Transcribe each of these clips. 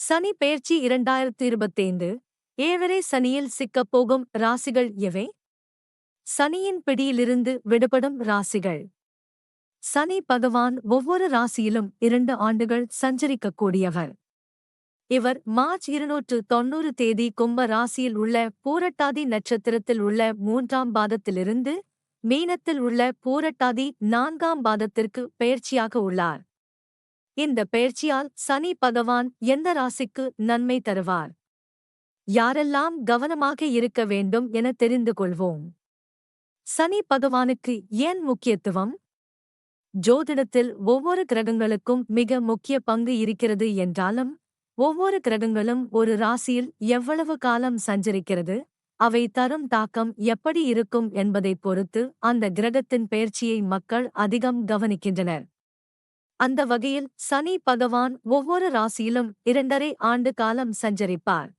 சனி பெயர்ச்சி இரண்டாயிரத்து இருபத்தைந்து ஏழரை சனியில் சிக்கப் போகும் ராசிகள் எவை? சனியின் பிடியிலிருந்து விடுபடும் ராசிகள். சனி பகவான் ஒவ்வொரு ராசியிலும் இரண்டு ஆண்டுகள் சஞ்சரிக்கக்கூடியவர். இவர் மார்ச் இருநூற்று தொன்னூறு தேதி கும்ப ராசியில் உள்ள பூரட்டாதி நட்சத்திரத்தில் உள்ள மூன்றாம் பாதத்திலிருந்து மீனத்தில் உள்ள பூரட்டாதி நான்காம் பாதத்திற்கு பெயர்ச்சியாக உள்ளார். இந்த பெயர்ச்சியால் சனி பகவான் எந்த ராசிக்கு நன்மை தருவார்? யாரெல்லாம் கவனமாக இருக்க வேண்டும் என தெரிந்து கொள்வோம். சனி பகவானுக்கு ஏன் முக்கியத்துவம்? ஜோதிடத்தில் ஒவ்வொரு கிரகங்களுக்கும் மிக முக்கிய பங்கு இருக்கிறது என்றாலும் ஒவ்வொரு கிரகங்களும் ஒரு ராசியில் எவ்வளவு காலம் சஞ்சரிக்கிறது அவை தரும் தாக்கம் எப்படி இருக்கும் என்பதைப் பொறுத்து அந்த கிரகத்தின் பெயர்ச்சியை மக்கள் அதிகம் கவனிக்கின்றனர். அந்த வகையில் சனி பகவான் ஒவ்வொரு ராசியிலும் இரண்டரை ஆண்டு காலம் சஞ்சரிப்பார்.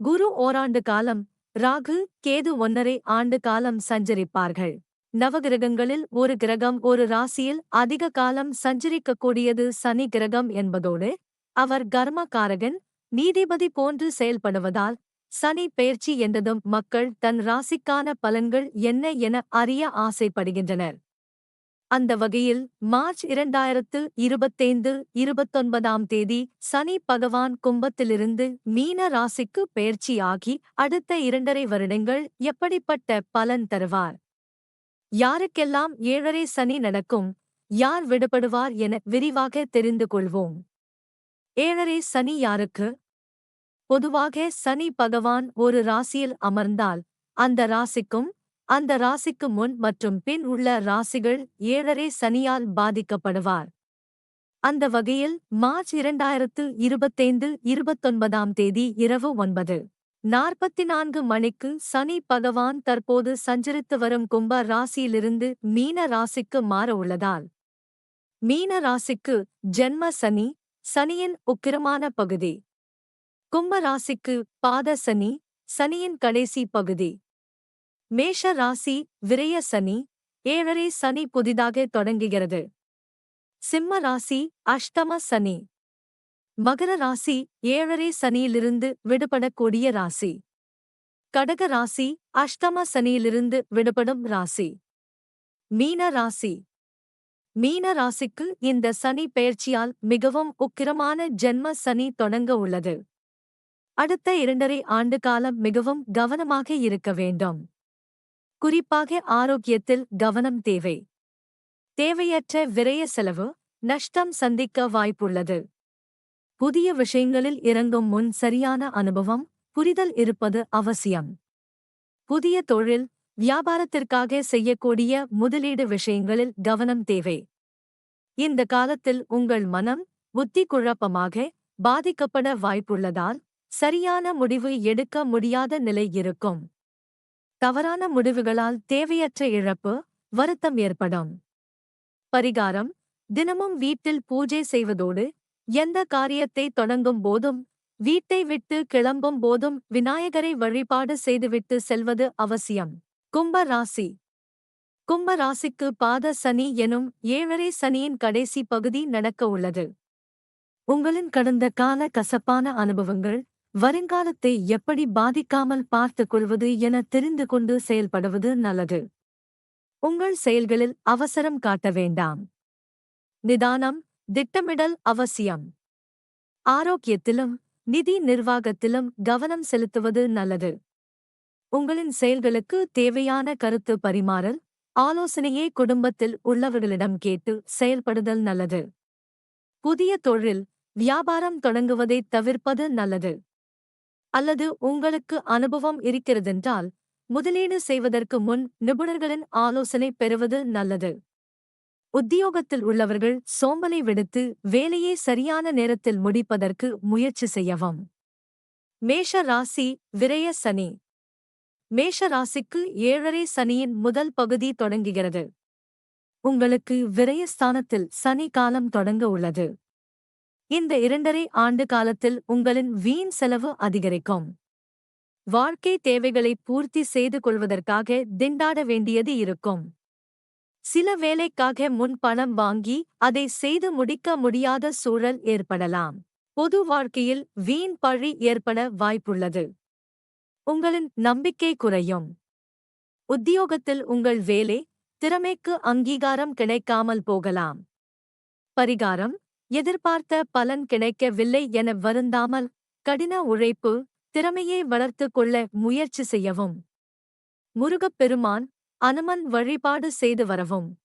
குரு ஓராண்டு காலம் ராகு கேது ஒன்னரை ஆண்டு காலம் சஞ்சரிப்பார்கள். நவகிரகங்களில் ஒரு கிரகம் ஒரு ராசியில் அதிக காலம் சஞ்சரிக்கக்கூடியது சனி கிரகம் என்பதோடு அவர் கர்மகாரகன் நீதிபதி போன்று செயல்படுவதால் சனி பெயர்ச்சி என்றதும் மக்கள் தன் ராசிக்கான பலன்கள் என்ன என அறிய ஆசைப்படுகின்றனர். அந்த வகையில் மார்ச் இரண்டாயிரத்து இருபத்தைந்து இருபத்தொன்பதாம் தேதி சனி பகவான் கும்பத்திலிருந்து மீன ராசிக்கு பயிற்சியாகி அடுத்த இரண்டரை வருடங்கள் எப்படிப்பட்ட பலன் தருவார்? யாருக்கெல்லாம் ஏழரை சனி நடக்கும் யார் விடுபடுவார் என விரிவாக தெரிந்து கொள்வோம். ஏழரை சனி யாருக்கு? பொதுவாக சனி பகவான் ஒரு ராசியில் அமர்ந்தால் அந்த ராசிக்கும் அந்த ராசிக்கு முன் மற்றும் பின் உள்ள ராசிகள் ஏழரை சனியால் பாதிக்கப்படுவார். அந்த வகையில் மார்ச் இரண்டாயிரத்து இருபத்தைந்து இருபத்தொன்பதாம் தேதி இரவு ஒன்பது நாற்பத்தி நான்கு மணிக்கு சனி பகவான் தற்போது சஞ்சரித்து வரும் கும்ப ராசியிலிருந்து மீன ராசிக்கு மாற உள்ளதால் மீன ராசிக்கு ஜென்ம சனி சனியின் உக்கிரமான பகுதி. கும்ப ராசிக்கு பாத சனி சனியின் கடைசி பகுதி. மேஷ ராசி விரய சனி ஏழரை சனி புதிதாக தொடங்குகிறது. சிம்ம ராசி அஷ்டம சனி. மகர ராசி ஏழரை சனியிலிருந்து விடுபடக்கூடிய ராசி. கடக ராசி அஷ்டம சனியிலிருந்து விடுபடும் ராசி. மீன ராசி. மீன ராசிக்கு இந்த சனி பெயர்ச்சியால் மிகவும் உக்கிரமான ஜென்ம சனி தொடங்க உள்ளது. அடுத்த இரண்டரை ஆண்டு காலம் மிகவும் கவனமாக இருக்க வேண்டும். குறிப்பாக ஆரோக்கியத்தில் கவனம் தேவை. தேவையற்ற விரய செலவு நஷ்டம் சந்திக்க வாய்ப்புள்ளது. புதிய விஷயங்களில் இறங்கும் முன் சரியான அனுபவம் புரிதல் இருப்பது அவசியம். புதிய தொழில் வியாபாரத்திற்காக செய்யக்கூடிய முதலீடு விஷயங்களில் கவனம் தேவை. இந்த காலத்தில் உங்கள் மனம் புத்தி குழப்பமாக பாதிக்கப்பட வாய்ப்புள்ளதால் சரியான முடிவு எடுக்க முடியாத நிலை இருக்கும். தவறான முடிவுகளால் தேவையற்ற இழப்பு வருத்தம் ஏற்படும். பரிகாரம் தினமும் வீட்டில் பூஜை செய்வதோடு எந்த காரியத்தை தொடங்கும் போதும் வீட்டை விட்டு கிளம்பும் போதும் விநாயகரை வழிபாடு செய்துவிட்டு செல்வது அவசியம். கும்ப ராசி. கும்ப ராசிக்கு பாத சனி எனும் ஏழரை சனியின் கடைசி பகுதி நடக்க உள்ளது. உங்களின் கடந்த கால கசப்பான அனுபவங்கள் வருங்காலத்தை எப்படி பாதிக்காமல் பார்த்துக் கொள்வது என தெரிந்து கொண்டு செயல்படுவது நல்லது. உங்கள் செயல்களில் அவசரம் காட்ட வேண்டாம். நிதானம் திட்டமிடல் அவசியம். ஆரோக்கியத்திலும் நிதி நிர்வாகத்திலும் கவனம் செலுத்துவது நல்லது. உங்களின் செயல்களுக்கு தேவையான கருத்து பரிமாறல் ஆலோசனையே குடும்பத்தில் உள்ளவர்களிடம் கேட்டு செயல்படுதல் நல்லது. புதிய தொழில் வியாபாரம் தொடங்குவதை தவிர்ப்பது நல்லது. அல்லது உங்களுக்கு அனுபவம் இருக்கிறதென்றால் முதலீடு செய்வதற்கு முன் நிபுணர்களின் ஆலோசனை பெறுவது நல்லது. உத்தியோகத்தில் உள்ளவர்கள் சோம்பலை விடுத்து வேலையை சரியான நேரத்தில் முடிப்பதற்கு முயற்சி செய்யவும். மேஷ ராசி விரய சனி. மேஷ ராசிக்கு ஏழரை சனியின் முதல் பகுதி தொடங்குகிறது. உங்களுக்கு விரயஸ்தானத்தில் சனி காலம் தொடங்க உள்ளது. இந்த இரண்டரை ஆண்டு காலத்தில் உங்களின் வீண் செலவு அதிகரிக்கும். வாழ்க்கை தேவைகளை பூர்த்தி செய்து கொள்வதற்காக திண்டாட வேண்டியது இருக்கும். சில வேலைக்காக முன் பணம் வாங்கி அதை செய்து முடிக்க முடியாத சூழல் ஏற்படலாம். பொது வாழ்க்கையில் வீண் பழி ஏற்பட வாய்ப்புள்ளது. உங்களின் நம்பிக்கை குறையும். உத்தியோகத்தில் உங்கள் வேலை திறமைக்கு அங்கீகாரம் கிடைக்காமல் போகலாம். பரிகாரம் எதிர்பார்த்த பலன் கிடைக்கவில்லை என வருந்தாமல் கடின உழைப்பு திறமையை வளர்த்துக் கொள்ள முயற்சி செய்யவும். முருகப் பெருமான் அனுமன் வழிபாடு செய்து வரவும்.